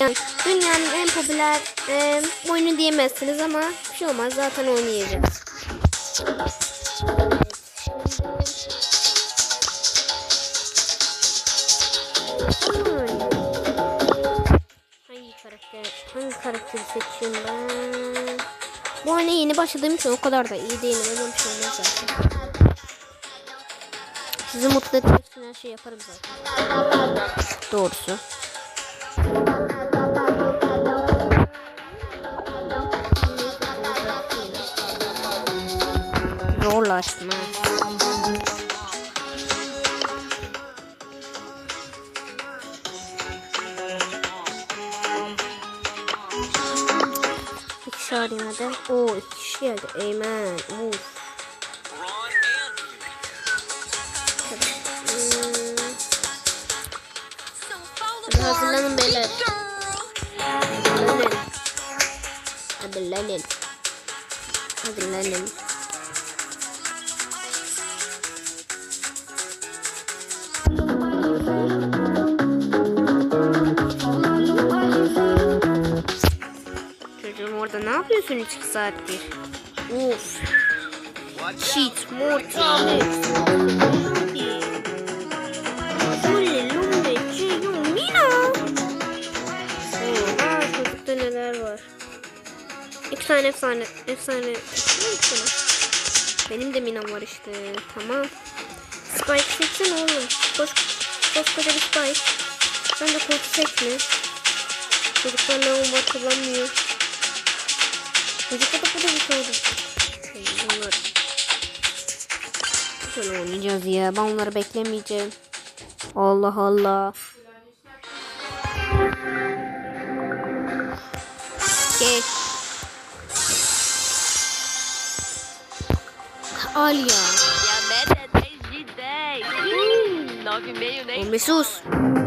Dünyanın en popüler e, oyunu diyemezsiniz ama bir şey olmaz zaten oynayacağız. Hangi karakter, hangi karakteri seçeyim ben? Bu oyuna yeni başladığım için o kadar da iyi değilim ama bir şey olmaz zaten. Sizi mutlu etmek için her şey yaparım zaten. Doğrusu. Zorlaştım ha. İki kişi arayayım hadi. Oo iki kişi. Uf. Hmm. Hadi hazırlanın beyler. Hazırlanın. Hazırlanın. Hazırlanın. Orada ne yapıyorsun 2 saattir? Uf. Cheat, Morty, neler var. Efsane, efsane. Ne sana? Benim de Mina'm var işte. Tamam. Spike seçsene oğlum. Koş, koskoca bir Spike. Sen de koç seçme. Çocuklar ne var kullanmıyor. Çocuklar da bir şey oldu. Bunlar. Şöyle oynayacağız ya. Ben onları beklemeyeceğim. Allah Allah. Geç. Al ya. E a média é 10 de 10. Hum, 9,5 nem sus.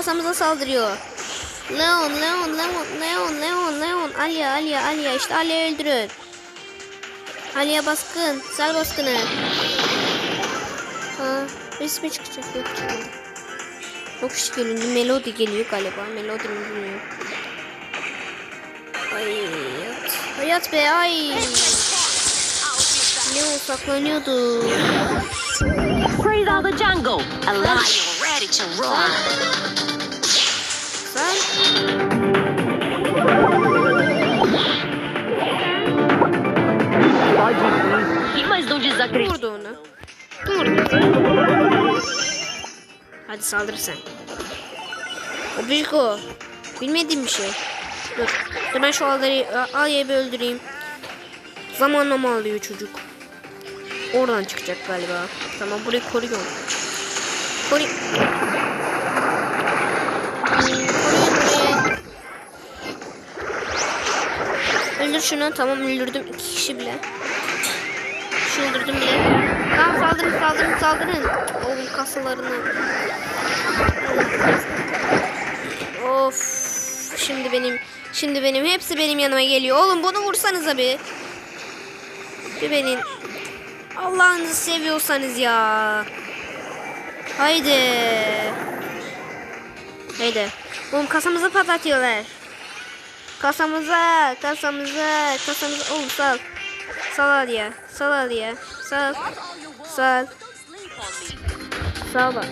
Kasamıza saldırıyor. Leon, Leon, Leon, Leon, Leon, Leon. Alya, Alya, Alya. İşte Alya'yı öldürün. Alya baskın. Sel baskını. Ha, birisi mi çıkacak? Yok çıkmadı. Yok kişi geliyor. Melodi geliyor galiba. Melodi mi bilmiyorum. Ay hayat. Hayat be ay. Leon saklanıyordu. Freeze all the jungle. A lion ready to roar. Mas não desacredite. vurdu onu. Dur. Hadi saldır sen. O büyük o. Bilmediğim bir şey. Dur. Dur ben şu Alya'yı Alya'yı bir öldüreyim. Zamanlama alıyor çocuk. Oradan çıkacak galiba. Tamam burayı koruyorum. Koru. Öldür şunu. Tamam öldürdüm. iki kişi bile. Şu öldürdüm bile. Tamam saldırın saldırın saldırın. Oğlum kasalarını. Of. Şimdi benim şimdi benim hepsi benim yanıma geliyor. Oğlum bunu vursanıza bir. Bir benim. Allah'ınızı seviyorsanız ya. Haydi. Haydi. Oğlum kasamızı patlatıyorlar. Kasamıza, kasamıza, kasamıza. Oğlum sal. Sal ya. Sal ya. Sal. Sal. Sal bak.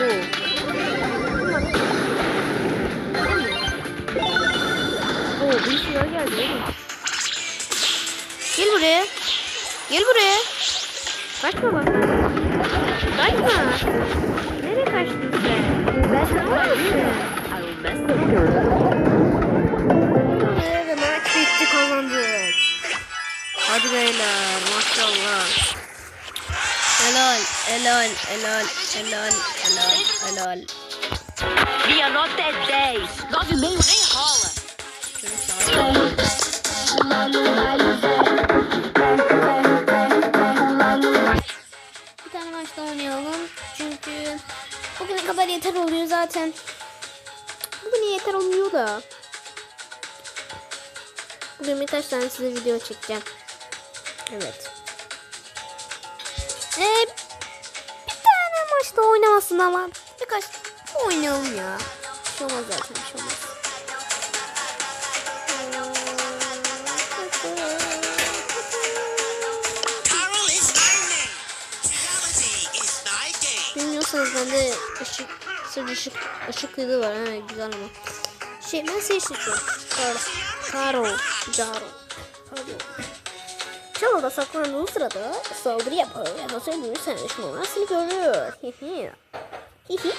Oo. Oo bir şeyler geldi oğlum. Gel buraya. Gel buraya. Kaçma bak. Kaçma. Nereye kaçtın sen? Ben sana var mısın? Ve maç bitti kazandık. Hadi beyler maşallah. Helal, helal, helal, helal, helal, helal. Minha nota é 10. 9,5 nem rola. Bir tane maç daha oynayalım. Çünkü bugüne kadar yeter oluyor zaten. Yeter olmuyor da. Bugün birkaç tane size video çekeceğim. Evet. Ee, bir tane maçta oynamasın ama birkaç oynayalım ya. Bir şey olmaz zaten bir şey olmaz. Bilmiyorsanız bende ışık, sırf ışık, ışık yılı var. Ha, güzel ama. Şey ben şey seçiyorum. Karo. Karo. Caro. Karo. Çalıda saklandığı sırada saldırı yapar ve hasar görürsen düşmanlar seni görür. Hihi. Hihi.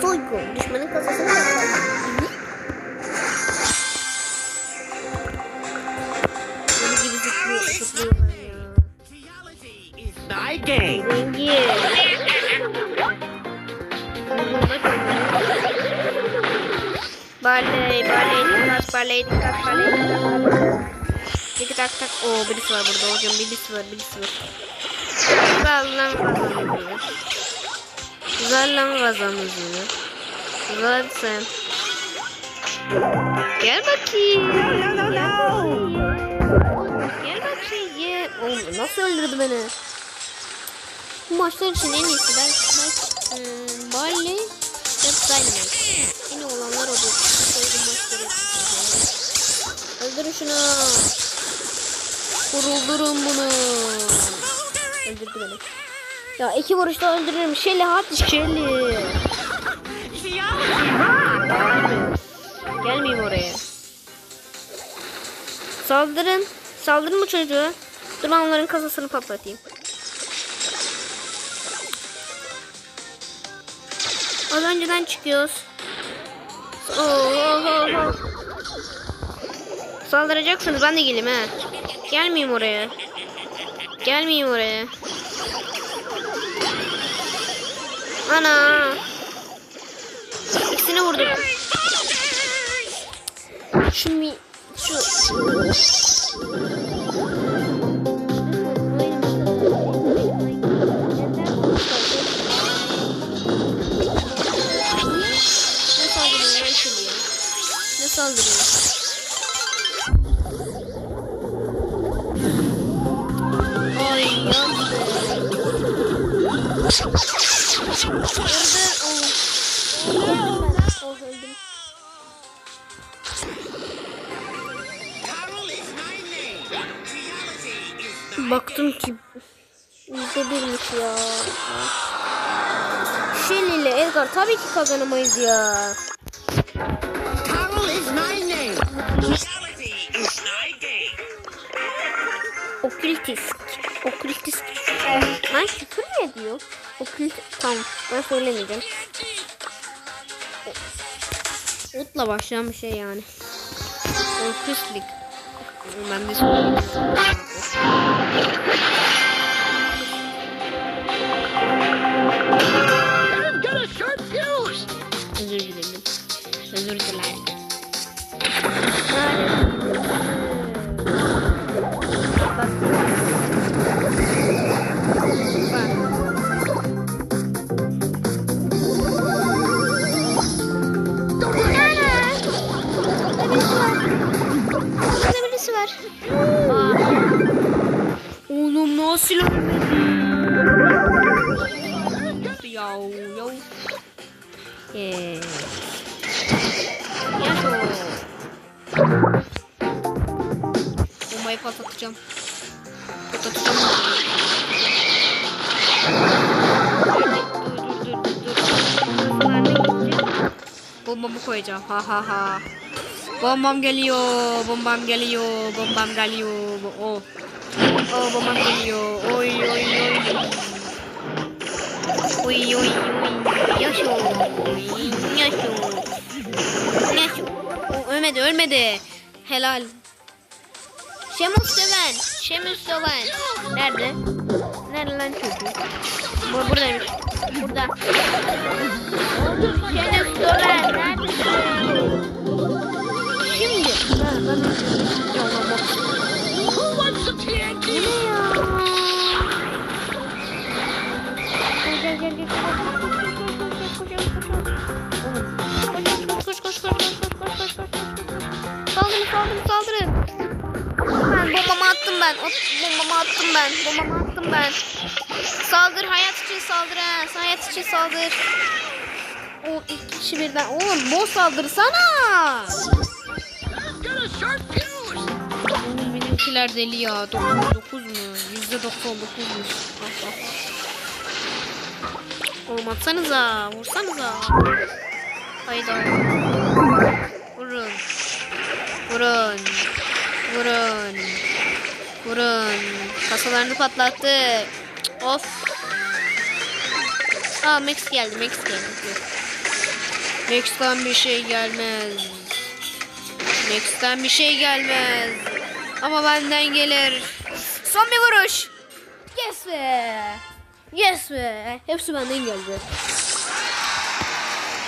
Soygun. Düşmanın kasasını yapar. Zıplıyor, ya. Reality Barley, barley, dikkat, barley, dikkat, barley, dikkat. Tik tak tak. Oo birisi var burada hocam. Birisi var, birisi var. Güzel lan kazanımızı. Güzel lan kazanımızı. Güzel sen. Gel bakayım. Gel bakayım. Gel bakayım. Oğlum nasıl öldürdü beni? Bu maçlar için en iyisi ben maç e, Barley ve Dynamite. Yine olanlar o Öldürün şunu. Vuruldurun bunu. Öldürdü beni. Ya iki vuruşta öldürürüm. Şeli hadi Şeli. Gelmeyeyim oraya. Saldırın. Saldırın bu çocuğu. Dur ben onların kasasını patlatayım. Az önceden çıkıyoruz. Oo, oo, oo, oo. Saldıracaksınız ben de geleyim he. Gelmeyeyim oraya. Gelmeyeyim oraya. Ana. İkisini vurdum. Şu mi... Şu... oh. Öldüm. Baktım ki yüzde birmiş ya. Shelly ile Edgar tabii ki kazanamayız ya. Okültist. Okültist. Lan küfür mü ediyor? Okült... Tamam ben söylemeyeceğim. Utla başlayan bir şey yani. Okültlik. Ben de söyleyeyim. Özür dilerim. Özür dilerim. Patlatacağım. Patlatacağım. Dur dur dur dur. dur. Nerede gideceğim? Bombamı koyacağım. Ha ha ha. Bombam geliyor. Bombam geliyor. Bombam geliyor. Oh. Oh bombam geliyor. Oy oy oy. Uy uy uy. Yaşo. Yaşo. Yaşo. Ölmedi ölmedi. Helal. Şemus Döven. Şemus Döven. Nerede? Nerede lan çocuk? Bu buradaymış. Burada. Şemus Döven. Nerede? Şimdi. Gel gel gel. Koş koş koş koş koş koş koş koş koş koş koş. Saldırın saldırın saldırın attım ben. At- bombamı attım ben. Bombamı attım ben. Saldır hayat için saldır ha. Hayat için saldır. O iki kişi birden. Oğlum boss saldırsana. Oğlum benimkiler deli ya. 99 mu? %99'muş. Ah, ah. Oğlum atsanıza. Vursanıza. Hayda. Vurun. Vurun. Vurun. Vurun. Kasalarını patlattı. Of. Aa Max geldi. Max geldi. Yok. Max'ten bir şey gelmez. Max'ten bir şey gelmez. Ama benden gelir. Son bir vuruş. Yes be. Yes be. Hepsi benden geldi.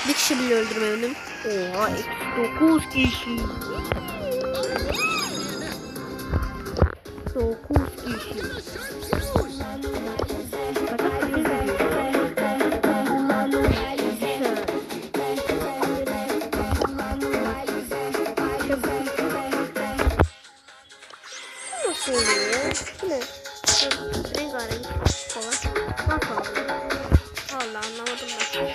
Bir kişi bile öldürmedim. Oha 9 kişi. 9 kişi. Nasıl oluyor? Ne? Rengarenk falan. Oluyor? Vallahi anlamadım ben.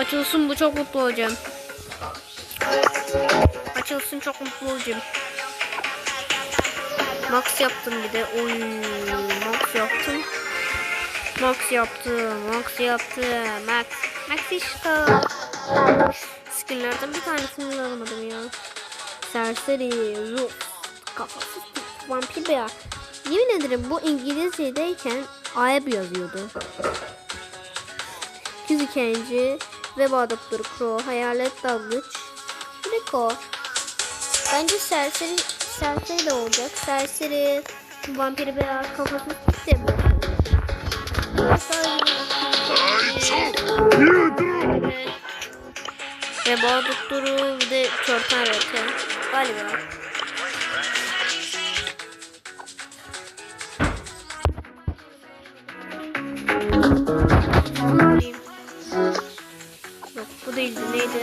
Açılsın bu çok mutlu olacağım. Açılsın çok mutlu olacağım. Max yaptım bir de. Oy, Max yaptım. Max yaptım. Max yaptım. Max. Max işte. Skinlerden bir tanesini alamadım ya. Serseri, ruh, kafasız bir vampir beyaz. Yemin ederim bu İngilizce'deyken Ayab yazıyordu. Fizikenci, Veba Doktoru Crow, Hayalet Dalgıç, Rico. Bence serseri, serseri de olacak. Serseri, vampiri beyaz kafasız de bu. Veba Doktoru bir de Çortan Rete. Galiba. Yok bu değildi neydi?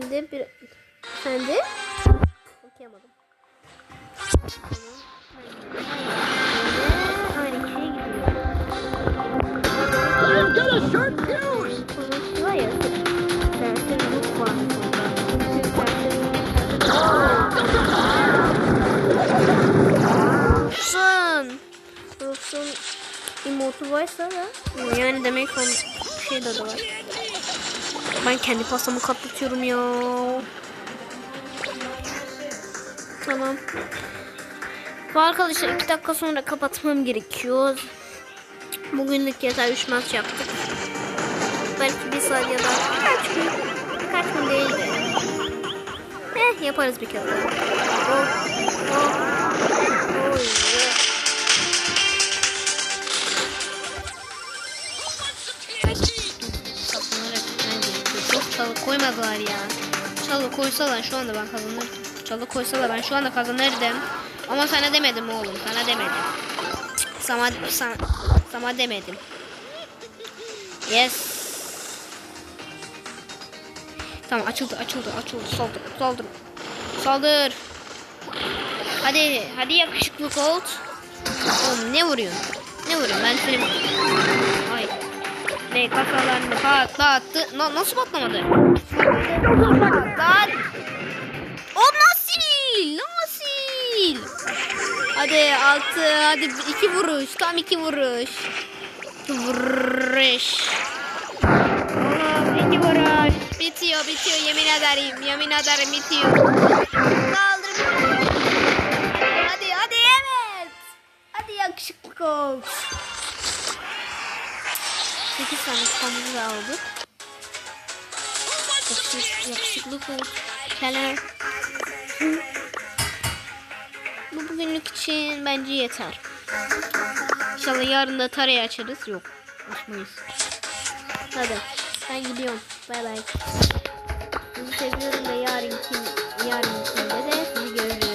Sektiğinde bir... Sen de? Okuyamadım. Emotu varsa da yani demek onun şey de var. Ben kendi pasamı katlatıyorum ya. Tamam. Bu arkadaşlar iki dakika sonra kapatmam gerekiyor. Bugünlük yeter 3 maç yaptık. Belki bir saat ya da kaç gün. Kaç gün değil de. Eh yaparız bir kere. Oh, oh, oh yeah. Çalı koymadılar ya. Çalı koysalar şu anda ben kazanırdım. Çalı koysalar ben şu anda kazanırdım. Ama sana demedim oğlum. Sana demedim. Sana, sana, sana demedim. Yes. Tamam açıldı açıldı açıldı. Saldır saldır. Saldır. Hadi hadi yakışıklı Colt. Oğlum ne vuruyorsun? Ne vuruyorsun? Ben seni... Ne kafalarını patlattı. Na, nasıl patlamadı? Lan. O nasıl? Nasıl? Hadi altı. Hadi iki vuruş. Tam iki vuruş. Vuruş. Oğlum iki vuruş. Bitiyor bitiyor yemin ederim. Yemin ederim bitiyor. Kaldır. Hadi hadi evet. Hadi yakışıklı ol. 8 tane da aldık. Yakışık, yakışıklı ol. Keler. Bu bugünlük için bence yeter. İnşallah yarın da tarayı açarız. Yok. Açmayız. Hadi. Ben gidiyorum. Bay bay. Sizi seviyorum ve yarınki yarınki de sizi görürüm.